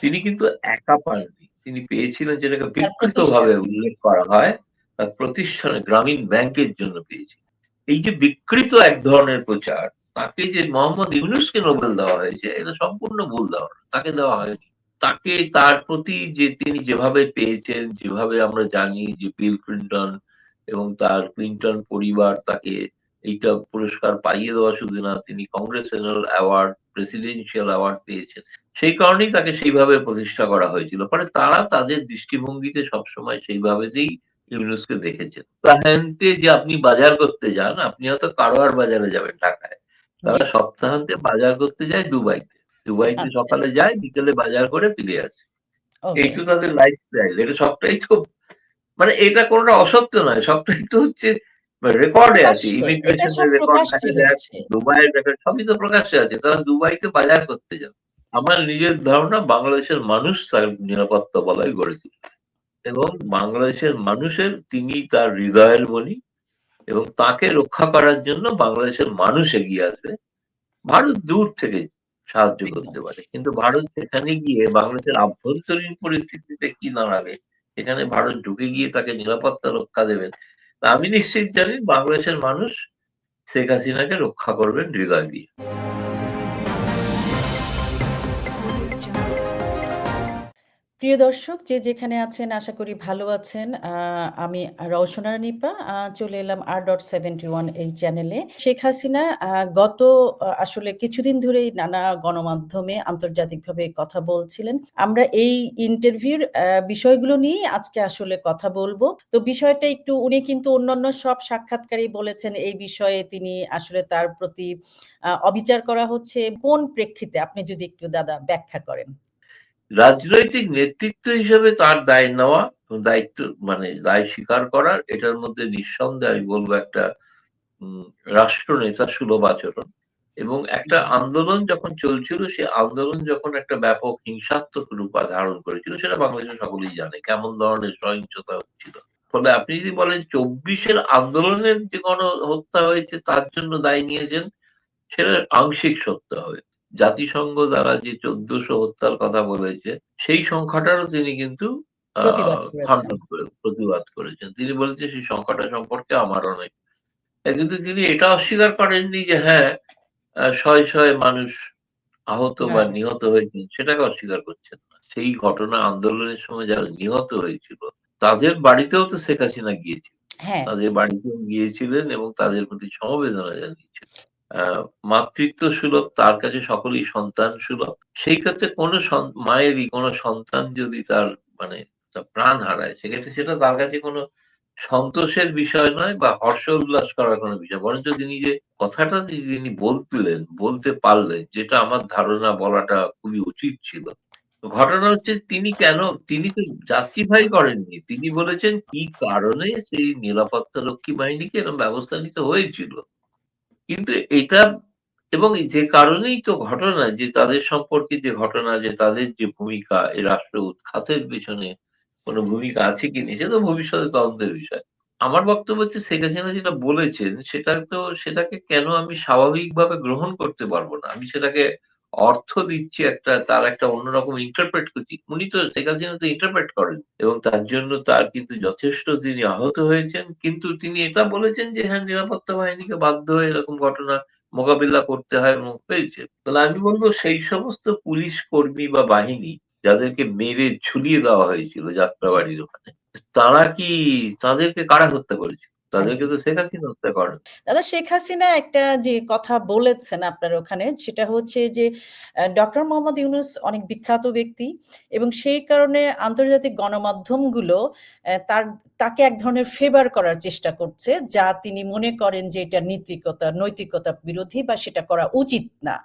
তিনি কিন্তু একা পাননি। তিনি পেয়েছিলেন যেটাকে বিকৃত ভাবে উল্লেখ করা হয়, তার প্রতিষ্ঠানে গ্রামীণ ব্যাংকের জন্য পেয়েছিলেন। এই যে বিকৃত এক ধরনের প্রচার, তাকে যে মোহাম্মদ ইউনুসকে নোবেল দেওয়া হয়েছে, এটা সম্পূর্ণ ভুল ধারণা। তাকে দেওয়া হয়নি। তাকে তার প্রতি যে তিনি যেভাবে পেয়েছেন, যেভাবে আমরা জানি যে বিল ক্লিনটন এবং তার ক্লিনটন পরিবার তাকে এইটা পুরস্কার পাইয়ে দেওয়া শুধু না, তিনি কংগ্রেসনাল অ্যাওয়ার্ড, প্রেসিডেন্সিয়াল অ্যাওয়ার্ড পেয়েছেন। সেই কারণেই তাকে সেইভাবে প্রতিষ্ঠা করা হয়েছিল। ফলে তারা তাদের দৃষ্টিভঙ্গিতে সবসময় সেইভাবেতেই ইউনুসকে দেখেছেন। সপ্তাহান্তে যে আপনি বাজার করতে যান, আপনি হয়তো কারোয়ার বাজারে যাবেন ঢাকায়। তারা সপ্তাহান্তে বাজার করতে যায় দুবাইতে। দুবাইতে আচ্ছা। সকালে যায়, বিকেলে বাজার করে ফিরে আসে। এই। তো তাদের লাইফস্টাইল। এটা সবটাই তো মানে এটা কোনটা অসত্য নয়। সবটাই তো হচ্ছে রেকর্ডে আছে। প্রকাশ্যে, এটা ইমিগ্রেশন রেকর্ড দুবাইয়ের রেকর্ড সবই তো প্রকাশ্যে আছে। তারা দুবাইতে বাজার করতে যান। আমার নিজের ধারণা বাংলাদেশের মানুষ তার নিরাপত্তা বলয় গড়ে তুলবে। এবং বাংলাদেশের মানুষের তিনি তার হৃদয়ের মণি এবং তাকে রক্ষা করার জন্য বাংলাদেশের মানুষ এগিয়ে আসবে। ভারত দূর থেকে সাহায্য করতে পারে। কিন্তু ভারত সেখানে গিয়ে বাংলাদেশের আভ্যন্তরীণ পরিস্থিতিতে কি দাঁড়াবে, সেখানে ভারত ঢুকে গিয়ে তাকে নিরাপত্তা রক্ষা দেবেন। আমি নিশ্চিত জানি বাংলাদেশের মানুষ শেখ হাসিনাকে রক্ষা করবেন হৃদয় দিয়ে। প্রিয় দর্শক, যে যেখানে আছেন, আশা করি ভালো আছেন। আমি রওশনা নিপা চলে এলাম R.71 এই চ্যানেলে। শেখ হাসিনা গত আসলে কিছুদিন ধরেই নানা গণমাধ্যমে আন্তর্জাতিকভাবে কথা বলছিলেন। আমরা এই ইন্টারভিউর বিষয়গুলো নিয়েই আজকে আসলে কথা বলব তো বিষয়টা একটু, উনি কিন্তু অন্যান্য সব সাক্ষাৎকারেই বলেছেন, এই বিষয়ে তিনি আসলে তার প্রতি অবিচার করা হচ্ছে। কোন প্রেক্ষিতে, আপনি যদি একটু দাদা ব্যাখ্যা করেন? রাজনৈতিক নেতৃত্ব হিসেবে তার দায় নেওয়া, দায়িত্ব মানে দায় স্বীকার করার এটার মধ্যে নিঃসন্দেহে আমি বলব একটা উম রাষ্ট্রনেতা সুলভ আচরণ। এবং একটা আন্দোলন যখন চলছিল সে আন্দোলন যখন একটা ব্যাপক হিংসাত্মক রূপ ধারণ করেছিল সেটা বাংলাদেশের সকলেই জানে। কেমন ধরনের সহিংসতা হচ্ছিল। ফলে আপনি যদি বলেন চব্বিশের আন্দোলনের যে কোনো গণহত্যা হয়েছে তার জন্য দায় নিয়েছেন, সেটা আংশিক সত্য হবে। জাতিসংঘ দ্বারা যে চোদ্দশো হত্যার কথা বলেছে, সেই সংখ্যাটারও তিনি কিন্তু প্রতিবাদ করেছেন। তিনি বলেছেন সেই সংখ্যাটা সম্পর্কে আমার অনেক কিন্তু তিনি এটা অস্বীকার করেননি যে হ্যাঁ, শয়ে, শয়ে মানুষ আহত বা হ্যাঁ। নিহত হয়েছেন সেটাকে অস্বীকার করছেন না। সেই ঘটনা আন্দোলনের সময় যারা নিহত হয়েছিল, তাদের বাড়িতেও তো শেখ হাসিনা গিয়েছিলেন। হ্যাঁ। তাদের বাড়িতেও গিয়েছিলেন এবং তাদের প্রতি সমবেদনা জানিয়েছিলেন। মাতৃত্ব সুলভ তার কাছে সকলেই সন্তান সুলভ। সেই ক্ষেত্রে কোন মায়েরই কোন সন্তান যদি তার মানে প্রাণ হারায় সেক্ষেত্রে সেটা তার কাছে কোন সন্তোষের বিষয় নয় বা হর্ষ উল্লাস করার কোনো বিষয়। বরঞ্চ তিনি যে কথাটা তিনি বলতিলেন, বলতে পারলেন যেটা আমার ধারণা বলাটা খুবই উচিত ছিল। ঘটনা হচ্ছে তিনি কেন তিনি তো জাস্টিফাই করেননি। তিনি বলেছেন কি কারণে সেই নিরাপত্তারক্ষী বাহিনীকে এরকম ব্যবস্থা নিতে হয়েছিল। কিন্তু এটা এবং যে কারণেই তো ঘটনা, যে তাদের সম্পর্কে যে ঘটনা, যে তাদের যে ভূমিকা, এই রাষ্ট্র উৎখাতের পিছনে কোন ভূমিকা আছে কি নেই, সেটা ভবিষ্যতে তদন্তের বিষয়। আমার বক্তব্য হচ্ছে, শেখ হাসিনা যেটা বলেছেন, সেটা তো, সেটাকে কেন আমি স্বাভাবিকভাবে গ্রহণ করতে পারব না। আমি সেটাকে অর্থ দিচ্ছি একটা তার একটা অন্যরকম ইন্টারপ্রেট করছি। উনি তো শেখ হাসিনা তো ইন্টারপ্রেট করেন এবং তার জন্য তার কিন্তু যথেষ্ট তিনি আহত হয়েছেন। কিন্তু তিনি এটা বলেছেন যে হ্যাঁ, নিরাপত্তা বাহিনীকে বাধ্য হয়ে এরকম ঘটনা মোকাবিলা করতে হয় এবং হয়েছে। তাহলে আমি বলব সেই সমস্ত পুলিশ কর্মী বা বাহিনী যাদেরকে মেরে ঝুলিয়ে দেওয়া হয়েছিল যাত্রাবাড়ির ওখানে, তারা কি তাদেরকে কারা হত্যা করেছে? তাদেরকে তো শেখ হাসিনা হত্যা করেন। দাদা শেখ হাসিনা একটা যে কথা বলেছেন আপনার ওখানে সেটা হচ্ছে যে ডক্টর মোহাম্মদ ইউনুস অনেক বিখ্যাত ব্যক্তি এবং সেই কারণে আন্তর্জাতিক গণমাধ্যমগুলো তার তাকে এক ধরনের ফেভার করার চেষ্টা করছে যা তিনি মনে করেন যে এটা নীতিকতা নৈতিকতা বিরোধী বা সেটা করা উচিত না।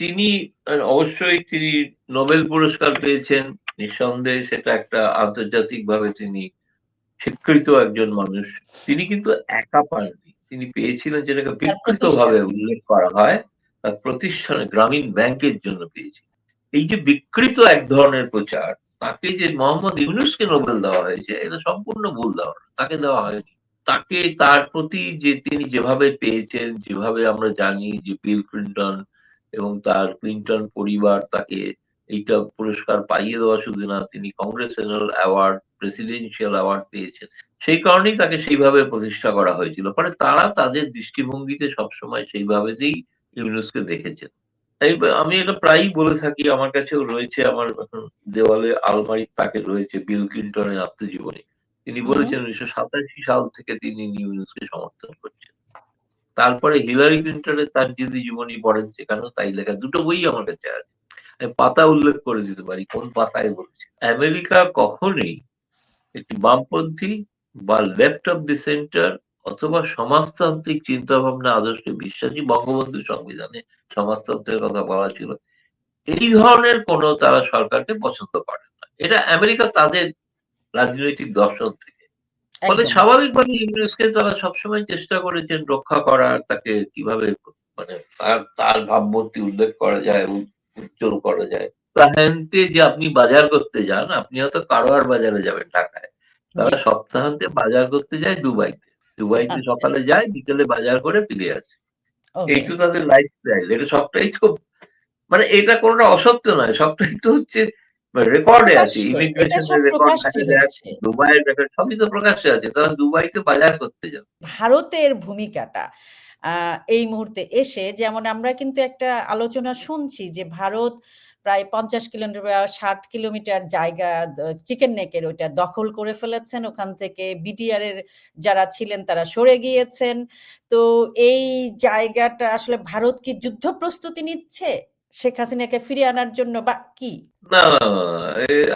তিনি অবশ্যই তিনি নোবেল পুরস্কার পেয়েছেন। নিঃসন্দেহে সেটা একটা আন্তর্জাতিকভাবে তিনি স্বীকৃত একজন মানুষ। তিনি কিন্তু একা পাননি। তিনি পেয়েছিলেন যেটাকে বিকৃত ভাবে উল্লেখ করা হয়, তার প্রতিষ্ঠানে গ্রামীণ ব্যাংকের জন্য পেয়েছে এই যে বিকৃত এক ধরনের প্রচার, তাকে যে মোহাম্মদ ইউনুসকে নোবেল দেওয়া হয়েছে এটা সম্পূর্ণ ভুল ধারণা। তাকে দেওয়া হয়নি। তাকে তার প্রতি যে তিনি যেভাবে পেয়েছেন, যেভাবে আমরা জানি যে বিল ক্লিনটন এবং তার ক্লিনটন পরিবার তাকে এইটা পুরস্কার পাইয়ে দেওয়া শুধু না তিনি কংগ্রেসের অ্যাওয়ার্ড প্রেসিডেন্সিয়াল অ্যাওয়ার্ড পেয়েছেন। সেই কারণেই তাকে সেইভাবে প্রতিষ্ঠা করা হয়েছিল। পরে তারা তাদের দৃষ্টিভঙ্গিতে সবসময় সেইভাবেতেই ইউনুসকে দেখেছেন। ব- আমি এটা প্রায়ই বলে থাকি আমার কাছেও রয়েছে আমার দেওয়ালে আলমারির তাকে রয়েছে বিল ক্লিন্টনের আত্মজীবনী। তিনি বলেছেন উনিশশো সাতাশি সাল থেকে তিনি ইউনুসকে সমর্থন করছেন। তারপরে হিলারি ক্লিন্টনের তার যদি জীবনী পড়েন সেখানেও তাই লেখা। দুটো বই আমার কাছে আছে। পাতা উল্লেখ করে দিতে পারি কোন পাতায় বলছি। আমেরিকা কখনোই একটি বামপন্থী বা লেফট অফ দি সেন্টার অথবা সমাজতান্ত্রিক চিন্তা ভাবনা আদর্শে বিশ্বাসী বঙ্গবন্ধু সংবিধানে সমাজতন্ত্রের কথা বলা ছিল। এই ধরনের কোন তারা সরকারকে পছন্দ করে না। এটা আমেরিকা তাদের রাজনৈতিক দর্শন থেকে। ফলে স্বাভাবিকভাবে ইংরেজকে তারা সবসময় চেষ্টা করেছেন রক্ষা করার তাকে কীভাবে মানে তার তার ভাবমূর্তি উল্লেখ করা যায় উ- উজ্জ্বল করা যায়। সপ্তাহান্তে যে আপনি বাজার করতে যান আপনি হয়তো কারোয়ার বাজারে যাবেন ঢাকায়। তারা সপ্তাহান্তে বাজার করতে যায় দুবাইতে। দুবাইতে আচ্ছা। সকালে যায় বিকেলে বাজার করে ফিরে আসে। ওকে। এই তো তাদের লাইফস্টাইল এটা সবটাই তো মানে এটা কোনটা অসত্য নয় সবটাই তো হচ্ছে রেকর্ডে আছে ইমিগ্রেশনের রেকর্ড। দুবাইয়ের রেকর্ড সবই তো প্রকাশ্যে আছে তারা দুবাইতে বাজার করতে যাবে। ভারতের ভূমিকাটা। এই মুহূর্তে এসে যেমন আমরা কিন্তু একটা আলোচনা শুনছি যে ভারত প্রায় ৫০ কিলোমিটার বা ৬০ কিলোমিটার জায়গা চিকেন নেকের ওইটা দখল করে ফেলেছেন। ওখান থেকে বিডিআর এর যারা ছিলেন তারা সরে গিয়েছেন। তো এই জায়গাটা আসলে ভারত কি যুদ্ধ প্রস্তুতি নিচ্ছে? শেখ হাসিনাকে ফিরিয়ে আনার জন্য বা কি? না,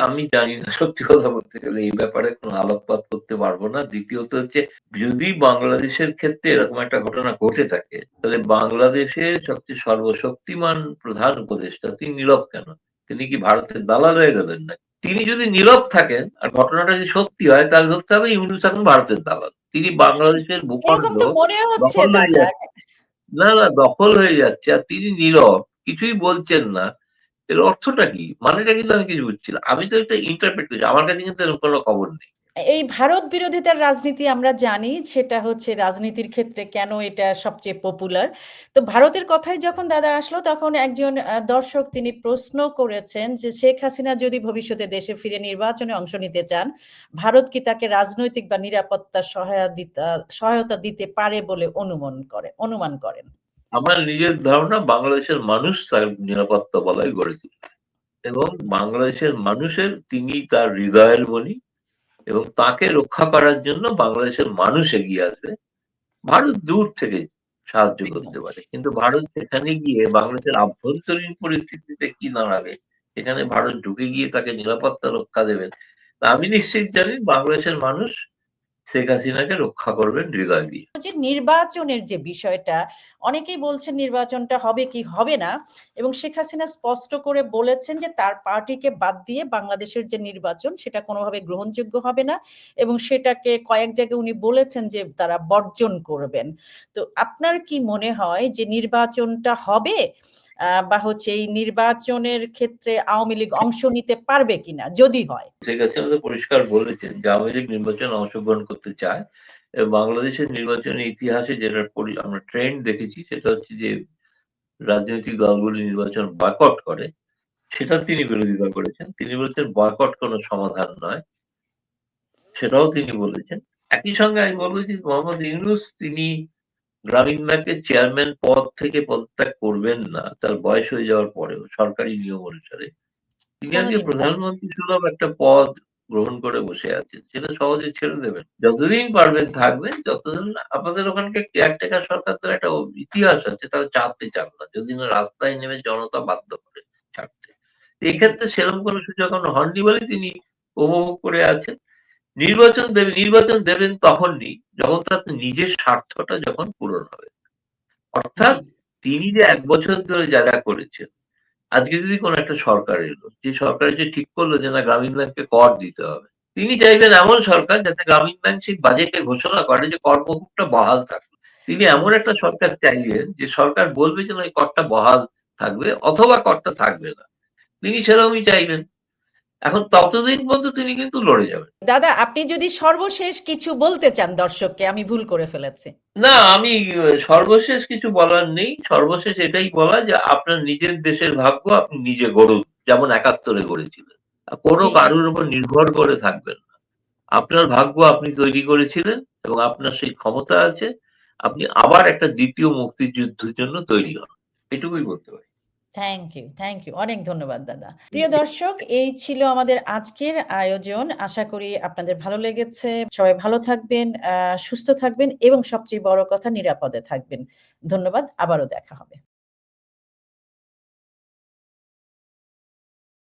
আমি জানি না সত্যি কথা বলতে গেলে এই ব্যাপারে কোনো আলোকপাত করতে পারব না। দ্বিতীয়ত হচ্ছে যদি বাংলাদেশের ক্ষেত্রে এরকম একটা ঘটনা ঘটে থাকে তাহলে বাংলাদেশের সবচেয়ে সর্বশক্তিমান প্রধান উপদেষ্টা তিনি নীরব কেন? তিনি কি ভারতের দালাল হয়ে গেলেন না? তিনি যদি নীরব থাকেন আর ঘটনাটা যদি সত্যি হয় তাহলে ধরতে হবে ইউনূস এখন ভারতের দালাল। তিনি বাংলাদেশের ভূখণ্ড। না, না দখল হয়ে যাচ্ছে আর তিনি নীরব কিছুই বলছেন না। এর অর্থটা কি? মানেটা কিন্তু আমি কিছু বুঝছি না। আমি তো এটা ইন্টারপ্রেট করছি। আমার কাছে কিন্তু এরকম কোনো খবর নেই। এই ভারত বিরোধিতার রাজনীতি আমরা জানি সেটা হচ্ছে রাজনীতির ক্ষেত্রে কেন এটা সবচেয়ে পপুলার। তো ভারতের কথায় যখন দাদা আসলো তখন একজন দর্শক তিনি প্রশ্ন করেছেন যে শেখ হাসিনা যদি ভবিষ্যতে দেশে ফিরে নির্বাচনে অংশ নিতে চান, ভারত কি তাকে রাজনৈতিক বা নিরাপত্তা সহায়া দিতা সহায়তা দিতে পারে বলে অনুমান করে অনুমান করেন? আমার নিজের ধারণা বাংলাদেশের মানুষ তার নিরাপত্তা বলয় গড়ে তুলবে। এবং বাংলাদেশের মানুষের তিনি তার হৃদয়ের মণি এবং তাকে রক্ষা করার জন্য বাংলাদেশের মানুষ এগিয়ে আসবে। ভারত দূর থেকে সাহায্য করতে পারে। কিন্তু ভারত সেখানে গিয়ে বাংলাদেশের আভ্যন্তরীণ পরিস্থিতিতে কি দাঁড়াবে? সেখানে ভারত ঢুকে গিয়ে তাকে নিরাপত্তা রক্ষা দেবেন। আমি নিশ্চিত জানি বাংলাদেশের মানুষ শেখ হাসিনাকে রক্ষা করবেন হৃদয় দিয়ে। যে নির্বাচনের যে বিষয়টা, অনেকেই বলছেন নির্বাচনটা হবে কি হবে না, এবং শেখ হাসিনা স্পষ্ট করে বলেছেন যে তার পার্টিকে বাদ দিয়ে বাংলাদেশের যে নির্বাচন, সেটা কোনোভাবে গ্রহণযোগ্য হবে না, এবং সেটাকে কয়েক জায়গায় উনি বলেছেন যে তারা বর্জন করবেন। তো আপনার কি মনে হয় যে নির্বাচনটা হবে বা হচ্ছে এই নির্বাচনের ক্ষেত্রে আওয়ামী লীগ অংশ নিতে পারবে কিনা, যদি হয়? শেখ হাসিনা পরিষ্কার বলেছেন যে আওয়ামী লীগ নির্বাচনে অংশগ্রহণ করতে চায়। বাংলাদেশের নির্বাচনের ইতিহাসে যেটা আমরা ট্রেন্ড দেখেছি, সেটা হচ্ছে যে রাজনৈতিক দলগুলি নির্বাচন বয়কট করে। সেটা তিনি বিরোধিতা করেছেন। তিনি বলেছেন বয়কট কোনো সমাধান নয়। সেটাও তিনি বলেছেন। একই সঙ্গে আমি বলব যে মোহাম্মদ ইউনূস তিনি গ্রামীণ ব্যাংকের চেয়ারম্যান পদ থেকে পদত্যাগ করবেন না। তার বয়স হয়ে যাওয়ার পরেও সরকারি নিয়ম অনুসারে। তিনি আজকে প্রধানমন্ত্রী সুলভ একটা পদ গ্রহণ করে বসে আছেন। সেটা সহজে ছেড়ে দেবেন। যতদিন পারবেন থাকবেন, যতদিন আপনাদের ওখানকার কেয়ারটেকার সরকারদের একটা ইতিহাস আছে তারা ছাড়তে চান না। যদি না রাস্তায় নেমে জনতা বাধ্য করে ছাড়তে। এক্ষেত্রে সেরকম কোনো সুযোগ এখনও হননি বলেই তিনি উপভোগ করে আছেন। নির্বাচন দেবে নির্বাচন দেবেন তখনই যখন তার নিজের স্বার্থটা যখন পূরণ হবে। অর্থাৎ তিনি যে এক বছর ধরে যা, যা করেছেন, আজকে যদি কোনো একটা সরকার এলো, যে সরকার এসে ঠিক করল যে না গ্রামীণ ব্যাংককে কর দিতে হবে। তিনি চাইবেন এমন সরকার যাতে গ্রামীণ ব্যাংক সেই বাজেটে ঘোষণা করে যে কর মকুবটা বহাল থাকবে। তিনি এমন একটা সরকার চাইলেন যে সরকার বলবে যে না এই করটা বহাল থাকবে অথবা করটা থাকবে না। তিনি সেরকমই চাইবেন। এখন ততদিন পর্যন্ত তিনি কিন্তু লড়ে যাবেন। দাদা আপনি যদি সর্বশেষ কিছু বলতে চান দর্শককে আমি ভুল করে ফেলেছি। না আমি সর্বশেষ কিছু বলার নেই। সর্বশেষ এটাই বলা যে আপনার নিজের দেশের ভাগ্য আপনি নিজে গড়ুন। যেমন একাত্তরে গড়েছিলেন। কোনো কারুর উপর নির্ভর করে থাকবেন না। আপনার ভাগ্য আপনি তৈরি করেছিলেন এবং আপনার সেই ক্ষমতা আছে। আপনি আবার একটা ২য় মুক্তিযুদ্ধের জন্য তৈরি হন। এটুকুই বলতে পারি। Thank you, thank you. অনেক ধন্যবাদ দাদা। প্রিয় দর্শক এই ছিল আমাদের আজকের আয়োজন। আশা করি আপনাদের ভালো লেগেছে। সবাই ভালো থাকবেন, সুস্থ থাকবেন এবং সবচেয়ে বড় কথা নিরাপদে থাকবেন। ধন্যবাদ। আবারও দেখা হবে।